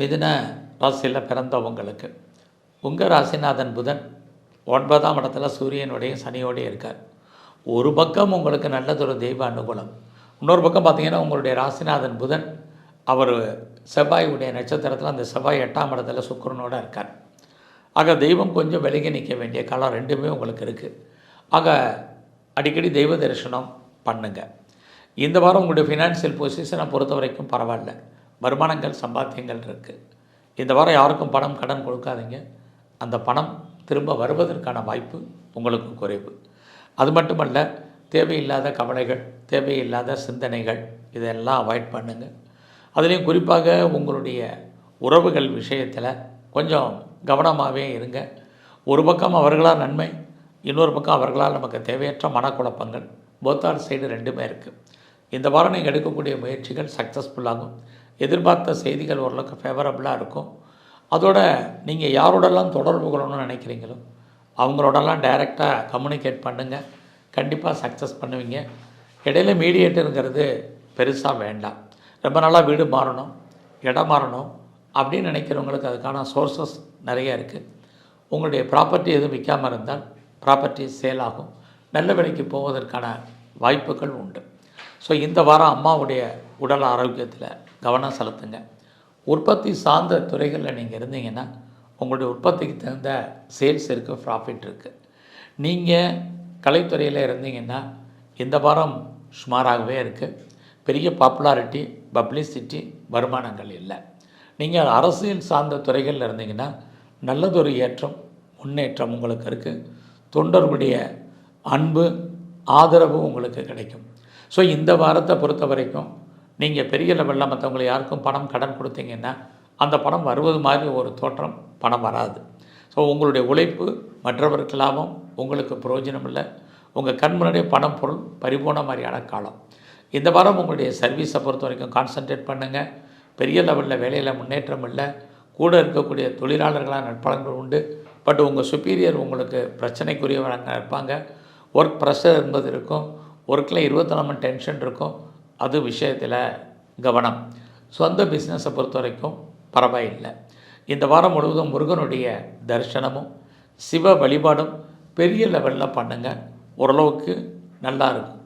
மிதுன ராசியில் பிறந்தவங்களுக்கு உங்கள் ராசிநாதன் புதன் ஒன்பதாம் இடத்துல சூரியனுடையும் சனியோடையும் இருக்கார். ஒரு பக்கம் உங்களுக்கு நல்லதொரு தெய்வ அனுகூலம். இன்னொரு பக்கம் பார்த்தீங்கன்னா உங்களுடைய ராசிநாதன் புதன் அவர் செவ்வாயுடைய நட்சத்திரத்தில் அந்த செவ்வாய் எட்டாம் இடத்துல சுக்கரனோடு இருக்கார். ஆக தெய்வம் கொஞ்சம் விலகி நிற்க வேண்டிய காலம் ரெண்டுமே உங்களுக்கு இருக்குது ஆக அடிக்கடி தெய்வ தரிசனம் பண்ணுங்கள் இந்த வாரம் உங்களுடைய ஃபினான்ஷியல் பொசிஷனை பொறுத்த வரைக்கும் பரவாயில்ல. வருமானங்கள் சம்பாத்தியங்கள் இருக்குது இந்த வாரம் யாருக்கும் பணம் கடன் கொடுக்காதீங்க. அந்த பணம் திரும்ப வருவதற்கான வாய்ப்பு உங்களுக்கு குறைவு. அது மட்டுமல்ல தேவையில்லாத கவலைகள் தேவையில்லாத சிந்தனைகள் இதெல்லாம் அவாய்ட் பண்ணுங்கள் அதுலேயும் குறிப்பாக உங்களுடைய உறவுகள் விஷயத்தில் கொஞ்சம் கவனமாகவே இருங்க. ஒரு பக்கம் அவர்களால் நன்மை இன்னொரு பக்கம் அவர்களால் நமக்கு தேவையற்ற மனக்குழப்பங்கள். போத்தார் சைடு ரெண்டுமே இருக்குது இந்த வாரம் நீங்கள் எடுக்கக்கூடிய முயற்சிகள் சக்ஸஸ்ஃபுல்லாகும் எதிர்பார்த்த செய்திகள் ஓரளவுக்கு ஃபேவரபுளாக இருக்கும். அதோட நீங்கள் யாரோடலாம் தொடர்பு கொள்ளணும்னு நினைக்கிறீங்களோ அவங்களோடலாம் டைரெக்டாக கம்யூனிகேட் பண்ணுங்கள் கண்டிப்பாக சக்ஸஸ் பண்ணுவீங்க. இடையில மீடியேட்டருங்கிறது பெருசாக வேண்டாம். ரொம்ப நாளாக வீடு மாறணும் இடம் மாறணும் அப்படின்னு நினைக்கிறவங்களுக்கு அதுக்கான சோர்சஸ் நிறைய இருக்குது உங்களுடைய ப்ராப்பர்ட்டி எதுவும் விற்காமல் இருந்தால் ப்ராப்பர்ட்டி சேல் ஆகும். நல்ல விலைக்கு போவதற்கான வாய்ப்புகள் உண்டு. ஸோ இந்த வாரம் அம்மாவுடைய உடல் ஆரோக்கியத்தில் கவனம் செலுத்துங்க. உற்பத்தி சார்ந்த துறைகளில் நீங்கள் இருந்தீங்கன்னா உங்களுடைய உற்பத்திக்கு தகுந்த சேல்ஸ் இருக்குது ப்ராஃபிட் இருக்குது நீங்கள் கலைத்துறையில் இருந்தீங்கன்னா இந்த வாரம் சுமாராகவே இருக்குது பெரிய பாப்புலாரிட்டி பப்ளிசிட்டி வருமானங்கள் இல்லை. நீங்கள் அரசியல் சார்ந்த துறைகளில் இருந்தீங்கன்னா நல்லதொரு ஏற்றம் முன்னேற்றம் உங்களுக்கு இருக்குது தொண்டர்களுடைய அன்பு ஆதரவு உங்களுக்கு கிடைக்கும். ஸோ இந்த வாரத்தை பொறுத்த வரைக்கும் நீங்கள் பெரிய லெவலில் மற்றவங்களை யாருக்கும் பணம் கடன் கொடுத்தீங்கன்னா அந்த பணம் வருவது மாதிரி ஒரு தோற்றம் பணம் வராது. ஸோ உங்களுடைய உழைப்பு மற்றவருக்கு லாபம் உங்களுக்கு பிரயோஜனம் இல்லை. உங்கள் கண் முன்னாடியே பணம் பொருள் பரிபூர்ண மாதிரியான காலம். இந்த வாரம் உங்களுடைய சர்வீஸை பொறுத்த வரைக்கும் கான்சன்ட்ரேட் பண்ணுங்கள் பெரிய லெவலில் வேலையில் முன்னேற்றம் இல்லை. கூட இருக்கக்கூடிய தொழிலாளர்களாக நட்பலன்கள் உண்டு. பட் உங்கள் சுப்பீரியர் உங்களுக்கு பிரச்சனைக்குரியவராக இருப்பாங்க. ஒர்க் ப்ரெஷர் என்பது இருக்கும். ஒர்க்கில் இருபத்தி நாலு டென்ஷன் இருக்கும். அது விஷயத்தில் கவனம். சொந்த பிஸ்னஸை பொறுத்த வரைக்கும் பரவாயில்லை இந்த வாரம் முழுவதும் முருகனுடைய தரிசனமும் சிவ வழிபாடும் பெரிய லெவலில் பண்ணுங்கள் ஓரளவுக்கு நல்லா இருக்கும்.